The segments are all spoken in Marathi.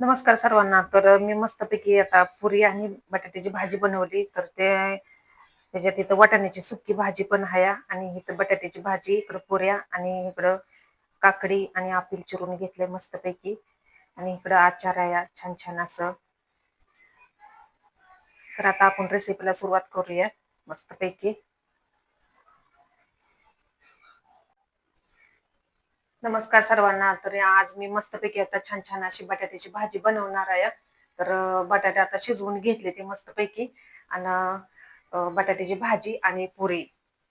नमस्कार सर्वांना. तर मी मस्तपैकी आता पुरी आणि बटाट्याची भाजी बनवली. तर ते त्याच्यात इथं वाटाण्याची सुकी भाजी पण आहे आणि इथं बटाट्याची भाजी इकडं पुऱ्या आणि इकडं काकडी आणि आपिल चिरून घेतले मस्तपैकी. आणि इकडं आचार आहे छान छान असं. तर आता आपण रेसिपीला सुरुवात करूया मस्तपैकी. नमस्कार सर्वांना. तर आज मी मस्तपैकी आता छान छान अशी बटाट्याची भाजी बनवणार आहे. तर बटाटे आता शिजवून घेतले ते मस्तपैकी. आणि बटाट्याची भाजी आणि पुरी.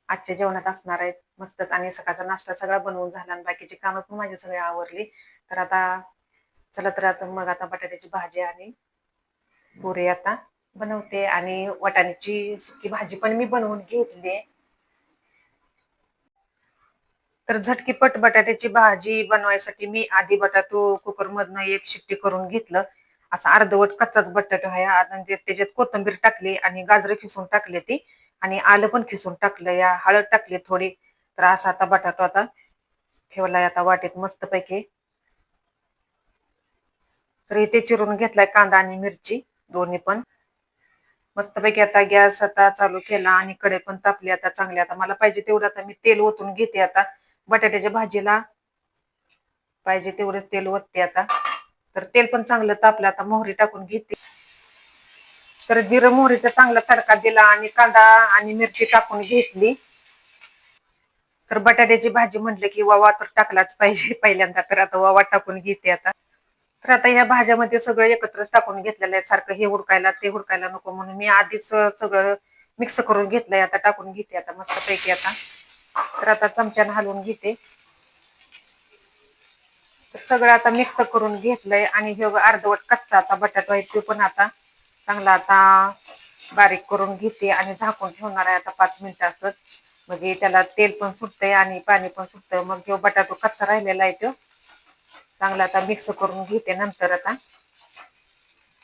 आजच्या जेवणात असणार आहेत मस्तच. आणि सकाळचा नाश्ता सगळा बनवून झाला आणि बाकीची कामं पण माझी सगळी आवरली. तर आता चला तर आता मग आता बटाट्याची भाजी आणि पुरी आता बनवते. आणि वटाण्याची सुकी भाजी पण मी बनवून घेतली तर झटकीपट बटाट्याची भाजी बनवायसाठी मी आधी बटाटो कुकर मधनं एक शिट्टी करून घेतलं. असं अर्धवट कच्चाच बटाटो आहे. आणि त्याच्यात कोथिंबीर टाकली आणि गाजर खिसून टाकले ती. आणि आलं पण खिसून टाकलं. या हळद टाकली थोडी. तर असा आता बटाटो आता ठेवलाय आता वाटेत मस्तपैकी. तर इथे चिरून घेतलाय कांदा आणि मिरची दोन्ही पण. मस्तपैकी आता गॅस आता चालू केला आणि कडे पण तापली. आता चांगली. आता मला पाहिजे तेवढं आता मी तेल ओतून घेते आता. बटाट्याच्या भाजीला पाहिजे तेवढंच तेल ओतते आता. तर तेल पण चांगलं तापलं आता मोहरी टाकून घेते. तर जिरं मोहरीचा चांगला तडका दिला आणि कांदा आणि मिरची टाकून घेतली. तर बटाट्याची भाजी म्हटलं की वावा तर टाकलाच पाहिजे पहिल्यांदा तर आता वावा टाकून घेते आता. तर आता ह्या भाज्यामध्ये सगळं एकत्रच टाकून घेतलेलं आहे. सारखं हे हुडकायला ते हुडकायला नको म्हणून मी आधीच सगळं मिक्स करून घेतलंय आता टाकून घेते आता मस्त पैकी आता. तर आता चमच्यानं हलवून घेते. सगळं आता मिक्स करून घेतलंय आणि हे अर्धवट कच्चा आता बटाटा आहे ते पण आता चांगला आता बारीक करून घेते आणि झाकून ठेवणार आहे आता पाच मिनिटं असत म्हणजे त्याला तेल पण सुटतंय आणि पाणी पण सुटतंय. मग जो बटाटो कच्चा राहिलेला आहे तो चांगला आता मिक्स करून घेते नंतर आता.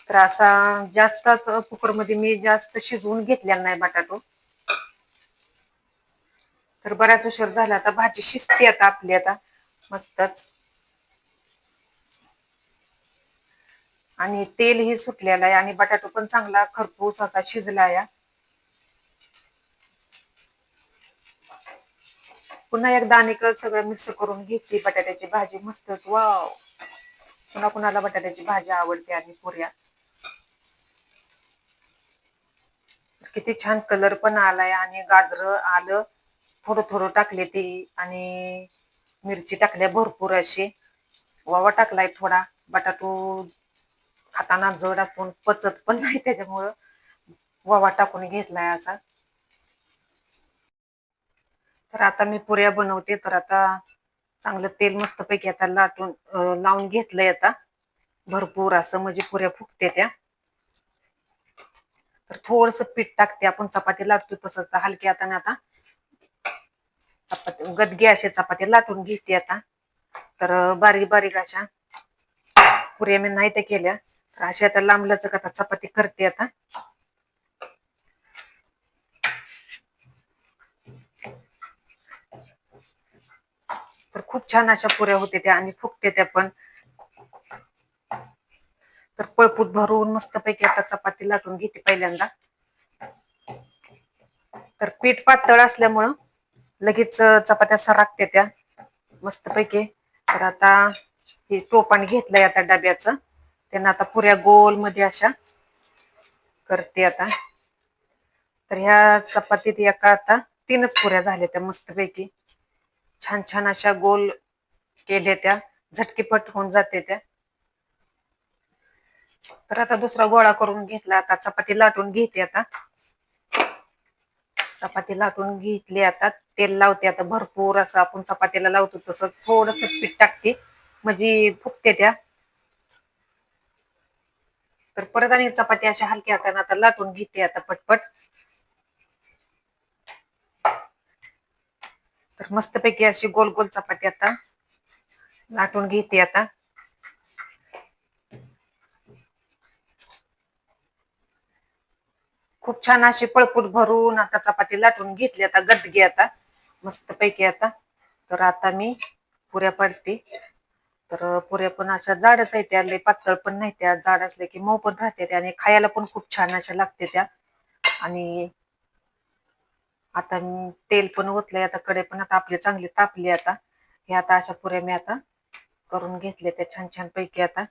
तर असा जास्त कुकरमध्ये मी जास्त शिजवून घेतलेला नाही बटाटो. तर बराच उशीर झाला आता भाजी शिजते आता आपली आता. मस्तच. आणि तेल ही सुटलेलं आहे आणि बटाटो पण चांगला खरपूस असा शिजला या. पुन्हा एकदा आणि सगळं मिक्स करून घेतली बटाट्याची भाजी मस्तच. वाव. पुन्हा कुणाला बटाट्याची भाजी आवडते आणि पुऱ्या. किती छान कलर पण आलाय आणि गाजर आलं. थोडं थोडं टाकले ती आणि मिरची टाकल्या भरपूर अशी. वावा टाकलाय थोडा बटाटो खाताना जड असून पचत पण नाही त्याच्यामुळं वावा टाकून घेतलाय असा. तर आता मी पुऱ्या बनवते तर आता चांगलं तेल मस्तपैकी आता लाटून लावून घेतलंय आता. भरपूर असं म्हणजे पुऱ्या फुकते त्या. तर थोडस पीठ टाकते आपण चपाती लाटतो तसंच तर हलक्या ना आता. चपाती गदगे अशा चपात्या लाटून घेते आता. तर बारीक बारीक अशा पुऱ्या मी नाही त्या केल्या. तर अशा आता लांब लचक आता चपाती करते आता. तर खूप छान अशा पुऱ्या होते त्या आणि फुगते त्या पण. तर पळपूट भरून मस्तपैकी आता चपाती लाटून घेते पहिल्यांदा. तर पीठ पातळ असल्यामुळं लगेच चपात्या सरकते त्या. मस्तपैकी. तर आता हे टोपण घेतलंय आता डब्याचं. त्यांना आता पुऱ्या गोलमध्ये अशा करते आता. तर ह्या चपातीत एका आता तीनच पुऱ्या झाल्या त्या मस्तपैकी. छान छान अशा गोल केल्या त्या. झटकीपट होऊन जाते त्या. तर आता दुसरा गोळा करून घेतला. आता चपाती लाटून घेते आता. चपाती लाटून घेतली आता. तेल लावते आता भरपूर असं आपण चपातीला लावतो तसं थोडस पीठ टाकते. म्हणजे फुकते त्या. तर परत आणि चपाती अशा हलक्या हाताने आता लाटून घेते आता पटपट. तर मस्तपैकी अशी गोल गोल चपाती आता लाटून घेते आता. खूप छान अशी पळपूट भरून आता चपाती लाटून घेतली आता गदगी आता. मस्त पैकी आता. तर आता मी पुऱ्या पडते. तर पुऱ्या पण अशा जाडच आहे त्या लय पातळ पण नाही त्या. जाड असल्या की मऊ पण राहते त्या आणि खायला पण खूप छान अशा लागते त्या. आणि आता तेल पण ओतलंय आता कडे पण आता आपले चांगले तापली आता. हे आता अशा पुऱ्या मी आता करून घेतले त्या छान छान पैकी आता.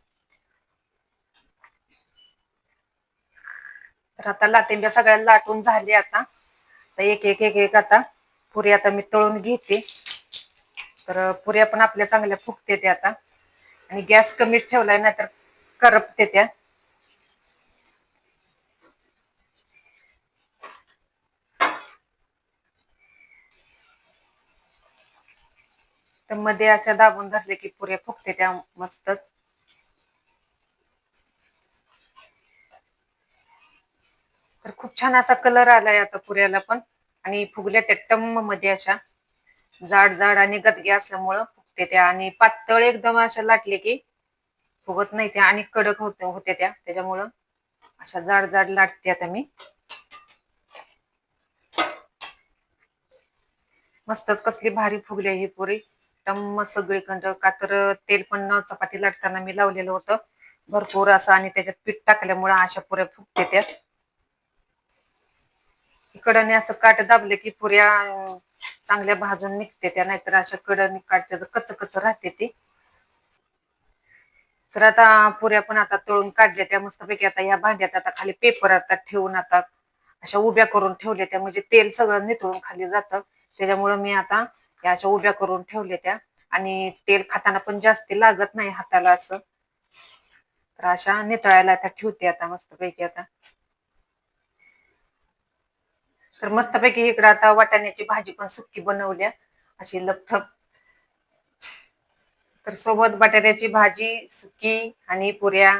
तर आता लाटेंब्या सगळ्या लाटून झाले आता. तर एक एक एक एक आता. पुरी आता मी तळून घेते. तर पुऱ्या पण आपल्या चांगल्या फुगते त्या आता. आणि गॅस कमीच ठेवलाय नाहीतर करपते त्या. तर मध्ये अशा दाबून धरले की पुऱ्या फुगते त्या मस्तच. तर खूप छान असा कलर आलाय आता पुऱ्याला पण. आणि फुगल्या त्या टम्ममध्ये अशा जाड जाड आणि गदगे असल्यामुळं फुगते त्या. आणि पातळ एकदम अशा लाटले की फुगत नाही त्या आणि कडक होते होत्या त्या. त्याच्यामुळं अशा जाड जाड लाटते आता मी. मस्तच कसली भारी फुगली ही पुरी. टम्म सगळीकडं का तर तेल पण न चपाती लाटताना मी लावलेलं होतं. भरपूर असं आणि त्याच्यात पीठ टाकल्यामुळं अशा पुऱ्या फुगते त्या. इकडने असं काट दाबले की पुऱ्या चांगल्या भाजून निघते त्या नाहीतर अशा कडनी काट त्याचं कच कच राहते ती. तर आता पुऱ्या पण आता तळून काढल्या त्या मस्तपैकी आता या भांड्यात आता खाली पेपर आता ठेवून आता अशा उभ्या करून ठेवल्या त्या म्हणजे तेल सगळं निथळून खाली जातं. त्याच्यामुळं मी आता या अशा उभ्या करून ठेवल्या त्या. आणि तेल खाताना पण जास्त लागत नाही हाताला असं. तर अशा नितळायला आता ठेवते आता मस्तपैकी आता. तर मस्तपैकी इकडं आता वाटाण्याची भाजी पण सुक्की बनवल्या अशी लपथप तर सोबत बटाट्याची भाजी सुकी आणि पुऱ्या.